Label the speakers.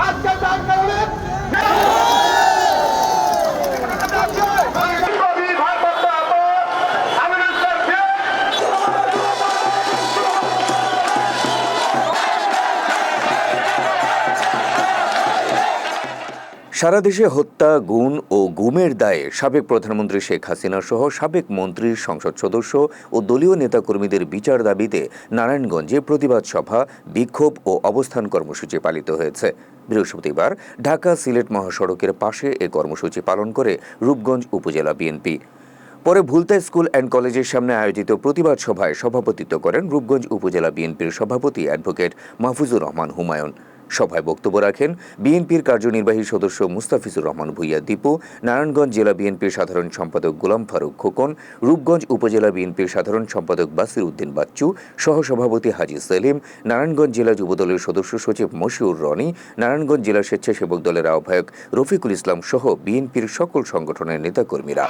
Speaker 1: আজকে
Speaker 2: সারা দেশে হত্যা গুণ ও গুমের দায়ে সাবেক প্রধানমন্ত্রী শেখ হাসিনা সহ সাবেক মন্ত্রী সংসদ সদস্য ও দলীয় নেতাকর্মীদের বিচার দাবিতে নারায়ণগঞ্জে প্রতিবাদ সভা, বিক্ষোভ ও অবস্থান কর্মসূচি পালিত হয়েছে। বৃহস্পতিবার ঢাকা সিলেট মহাসড়কের পাশে এ কর্মসূচি পালন করে রূপগঞ্জ উপজেলা বিএনপি। পরে ভুলতা স্কুল অ্যান্ড কলেজের সামনে আয়োজিত প্রতিবাদ সভায় সভাপতিত্ব করেন রূপগঞ্জ উপজেলা বিএনপির সভাপতি অ্যাডভোকেট মাহফুজুর রহমান হুমায়ুন। সভায় বক্তব্য রাখেন বিএনপির কার্যনির্বাহী সদস্য মুস্তাফিজুর রহমান ভুইয়া দীপু, নারায়ণগঞ্জ জেলা বিএনপির সাধারণ সম্পাদক গোলাম ফারুক খোকন, রূপগঞ্জ উপজেলা বিএনপির সাধারণ সম্পাদক বাসির উদ্দিন বাচ্চু, সহসভাপতি হাজি সেলিম, নারায়ণগঞ্জ জেলা যুবদলের সদস্য সচিব মশিউর রনি, নারায়ণগঞ্জ জেলা স্বেচ্ছাসেবক দলের আহ্বায়ক রফিকুল ইসলাম সহ বিএনপির সকল সংগঠনের নেতাকর্মীরা।